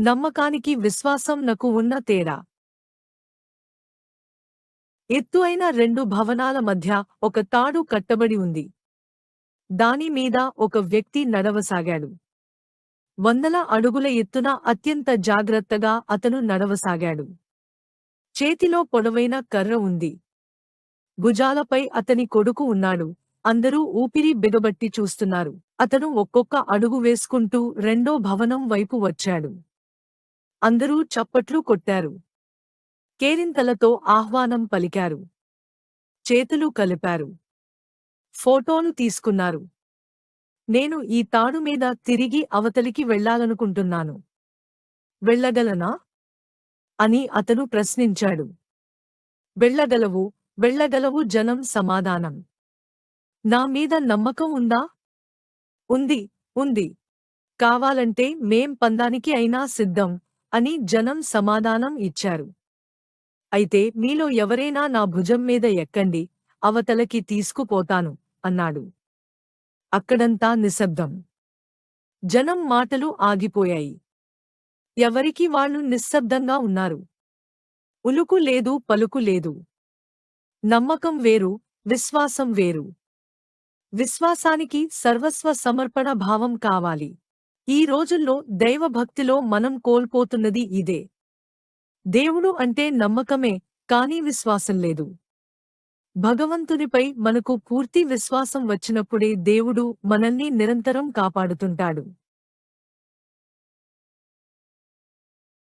నమ్మకానికి విశ్వాసం నకు ఉన్న తేడా. ఎత్తు అయిన రెండు భవనాల మధ్య ఒక తాడు కట్టబడి ఉంది. దాని మీద ఒక వ్యక్తి నడవసాగాడు. వందల అడుగుల ఎత్తున అత్యంత జాగ్రత్తగా అతను నడవసాగాడు. చేతిలో పొడవైన కర్ర ఉంది. భుజాలపై అతని కొడుకు ఉన్నాడు. అందరూ ఊపిరి బిగబట్టి చూస్తున్నారు. అతను ఒక్కొక్క అడుగు వేసుకుంటూ రెండో భవనం వైపు వచ్చాడు. అందరూ చప్పట్లు కొట్టారు. కేరింతలతో ఆహ్వానం పలికారు. చేతులు కలిపారు. ఫోటోను తీసుకున్నారు. నేను ఈ తాడు మీద తిరిగి అవతలికి వెళ్ళాలనుకుంటున్నాను. వెళ్ళగలనా? అని అతను ప్రశ్నించాడు. వెళ్ళగలవు వెళ్ళగలవు జనం సమాధానం. నా మీద నమ్మకం ఉందా? ఉంది ఉంది. కావాలంటే మేం పందానికి అయినా సిద్ధం. అని జనం సమాధానం ఇచ్చారు. అయితే మీలో ఎవరైనా నా భుజం మీద ఎక్కండి అవతలకి తీసుకుపోతాను అన్నాడు. అక్కడంతా నిశ్శబ్దం. జనం మాటలు ఆగిపోయాయి. ఎవరికి వాళ్ళు నిశ్శబ్దంగా ఉన్నారు? ఉలుకు లేదు పలుకు లేదు. నమ్మకం వేరు విశ్వాసం వేరు. విశ్వాసానికి సర్వస్వ సమర్పణ భావం కావాలి. ఈ రోజుల్లో దైవభక్తిలో మనం కోల్పోతున్నది ఇదే. దేవుడు అంటే నమ్మకమే కానీ విశ్వాసం లేదు. భగవంతునిపై మనకు పూర్తి విశ్వాసం వచ్చినప్పుడే దేవుడు మనల్ని నిరంతరం కాపాడుతుంటాడు.